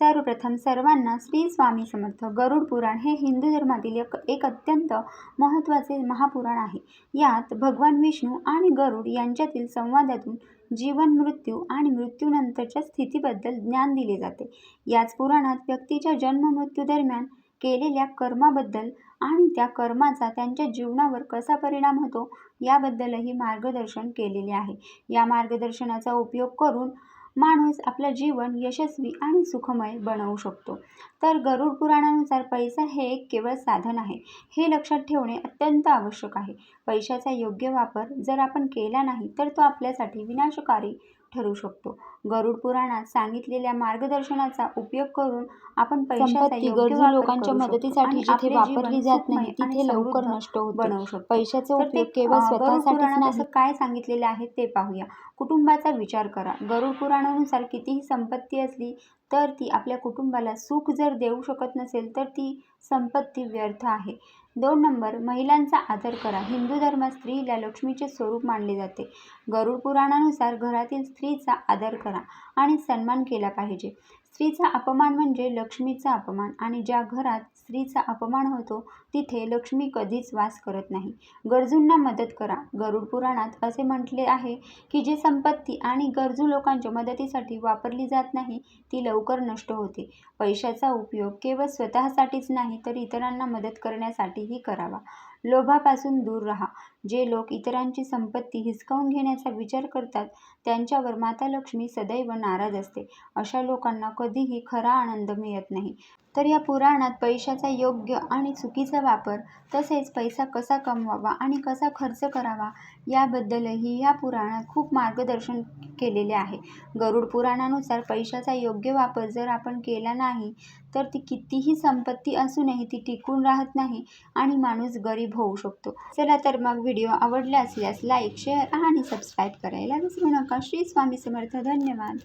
सर्वप्रथम सर्वांना श्री स्वामी समर्थ. गरुड पुराण हे हिंदू धर्मातील एक एक अत्यंत महत्त्वाचे महापुराण आहे. यात भगवान विष्णू आणि गरुड यांच्यातील संवादातून जीवन मृत्यू आणि मृत्यूनंतरच्या स्थितीबद्दल ज्ञान दिले जाते. याच पुराणात व्यक्तीच्या जन्म मृत्यू दरम्यान केलेल्या कर्माबद्दल आणि त्या कर्माचा त्यांच्या जीवनावर कसा परिणाम होतो याबद्दलही मार्गदर्शन केलेले आहे. या मार्गदर्शनाचा उपयोग करून माणूस आपलं जीवन यशस्वी आणि सुखमय बनवू शकतो. तर गरुड पुराणानुसार पैसा हे एक केवळ साधन आहे. हे लक्षात ठेवणे अत्यंत आवश्यक आहे. पैशाचा योग्य वापर जर आपण केला नाही तर तो आपल्यासाठी विनाशकारी ठरू शकतो. गरुड पुराणात सांगितलेल्या मार्गदर्शनाचा उपयोग करून आपण पैशाचा संपत्ती योग्य गरजू वापर लोकांच्या करू शकतो मदतीसाठी आणि जिथे आपले वापरली जात नाही आणि तिथे लवकर समृद्ध नष्ट होते. बनवू शकतो. पैशाचा तर ते उपयोग केवळ अ, गरुड स्वतःसाठीच पुराणात नाही. असं काय सांगितलेले आहे ते पाहूया. कुटुंबाचा विचार करा. गरुड पुराणानुसार कितीही संपत्ती असली तर ती आपल्या कुटुंबाला सुख जर देऊ शकत नसेल तर ती संपत्ती व्यर्थ आहे. दोन नंबर महिलांचा आदर करा. हिंदू धर्मात स्त्रीला लक्ष्मीचे स्वरूप मानले जाते. गरुड पुराणानुसार घरातील स्त्रीचा आदर करा आणि सन्मान केला पाहिजे. स्त्रीचा अपमान म्हणजे लक्ष्मीचा अपमान आणि ज्या घरात स्त्रीचा अपमान होतो तिथे लक्ष्मी कधीच वास करत नाही. गरजूंना मदत करा. गरुड पुराणात असे म्हटले आहे की जी संपत्ती आणि गरजू लोकांच्या मदतीसाठी वापरली जात नाही ती लवकर नष्ट होते. पैशाचा उपयोग केवळ स्वतःसाठीच नाही तर इतरांना मदत करण्यासाठीही करावा. लोभापासून दूर राहा. जे लोक इतरांची संपत्ती हिसकावून घेण्याचा विचार करतात त्यांच्यावर माता लक्ष्मी सदैव नाराज असते. अशा लोकांना कधीही खरा आनंद मिळत नाही. तर या पुराणात पैशाचा योग्य आणि चुकीचा वापर तसेच पैसा कसा कमवावा आणि कसा खर्च करावा याबद्दलही या पुराणात खूप मार्गदर्शन केलेले आहे. गरुड पुराणानुसार पैशाचा योग्य वापर जर आपण केला नाही तर ती कितीही संपत्ती असूनही ती टिकून राहत नाही आणि माणूस गरीब होऊ शकतो. चला तर मग व्हिडिओ आवडला असल्यास लाईक शेअर आणि सबस्क्राईब करायला विसरू नका. श्री स्वामी समर्थ. धन्यवाद.